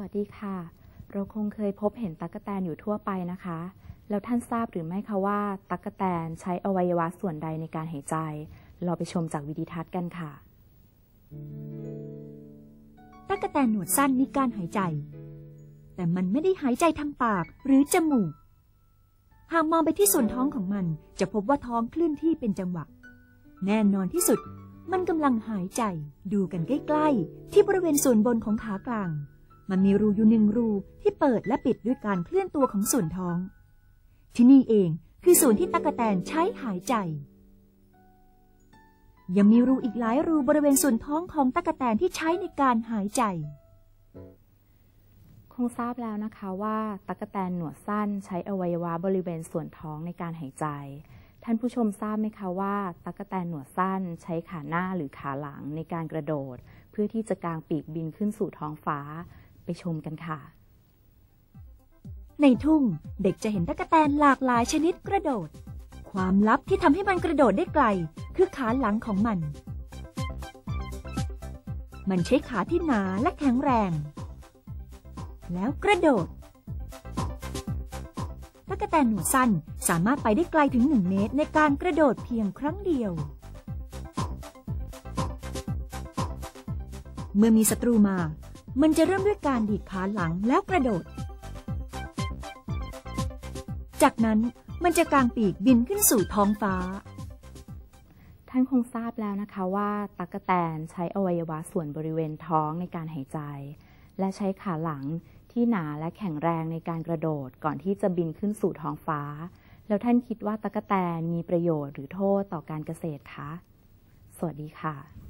วัสดีค่ะ เราคงเคยพบเห็นตั๊กแตนอยู่ทั่วไปนะคะ แล้วท่านทราบหรือไม่คะว่า ตั๊กแตนใช้อวัยวะส่วนใดในการหายใจ เราไปชมจากวิดีทัศน์กันค่ะ ตั๊กแตนหนวดสั้นมีการหายใจ แต่มันไม่ได้หายใจทางปากหรือจมูก หากมองไปที่ส่วนท้องของมันจะพบว่าท้องเคลื่อนที่เป็นจังหวะ แน่นอนที่สุดมันกำลังหายใจดูกันใกล้ ๆ ที่บริเวณส่วนบนของขากลาง มันมีรูอยู่หนึ่งรูที่เปิดและปิดด้วยการเคลื่อนตัวของส่วนท้อง ที่นี่เองคือส่วนที่ตั๊กแตนใช้หายใจ ยังมีรูอีกหลายรูบริเวณส่วนท้องของตั๊กแตนที่ใช้ในการหายใจ คงทราบแล้วนะคะว่าตั๊กแตนหนวดสั้นใช้อวัยวะบริเวณส่วนท้องในการหายใจ ท่านผู้ชมทราบไหมคะว่าตั๊กแตนหนวดสั้นใช้ขาหน้าหรือขาหลังในการกระโดด เพื่อที่จะกางปีกบินขึ้นสู่ท้องฟ้า ไปชมกันค่ะ ในทุ่งเด็กจะเห็นตั๊กแตนหลากหลายชนิดกระโดด ความลับที่ทำให้มันกระโดดได้ไกล คือขาหลังของมัน มันใช้ขาที่หนาและแข็งแรง แล้วกระโดดตั๊กแตนหนวดสั้นสามารถไปได้ไกลถึง 1 เมตรในการกระโดดเพียงครั้งเดียว เมื่อมีศัตรูมา มันจะเริ่มด้วยการดีดขาหลังแล้วกระโดด จากนั้นมันจะกางปีกบินขึ้นสู่ท้องฟ้า ท่านคงทราบแล้วนะคะว่าตั๊กแตนใช้อวัยวะส่วนบริเวณท้องในการหายใจ และใช้ขาหลังที่หนาและแข็งแรงในการกระโดดก่อนที่จะบินขึ้นสู่ท้องฟ้า แล้วท่านคิดว่าตั๊กแตนมีประโยชน์หรือโทษต่อการเกษตรคะ สวัสดีค่ะ